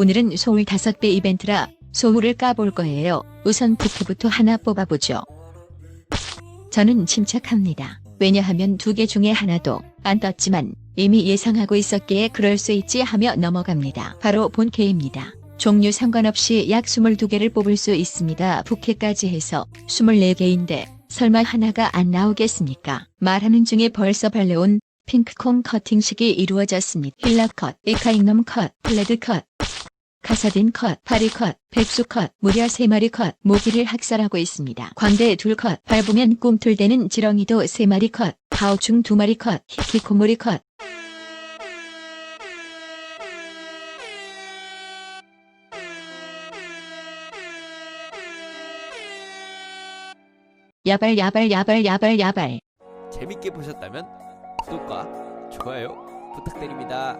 오늘은 소울 5배 이벤트라 소울을 까볼 거예요. 우선 부케부터 하나 뽑아보죠. 저는 침착합니다. 왜냐하면 두 개 중에 하나도 안 떴지만 이미 예상하고 있었기에 그럴 수 있지 하며 넘어갑니다. 바로 본캐입니다. 종류 상관없이 약 22개를 뽑을 수 있습니다. 부캐까지 해서 24개인데 설마 하나가 안 나오겠습니까? 말하는 중에 벌써 발레온 핑크콩 커팅식이 이루어졌습니다. 힐라 컷, 이카잉넘 컷, 플레드 컷, 카사딘 컷, 파리 컷, 백수 컷, 무려 3마리 컷, 모기를 학살하고 있습니다. 광대 둘 컷, 밟으면 꿈틀대는 지렁이도 3마리 컷, 파우충 2마리 컷, 히키코모리 컷. 야발 야발 야발 야발 야발 재밌게 보셨다면 구독과 좋아요 부탁드립니다.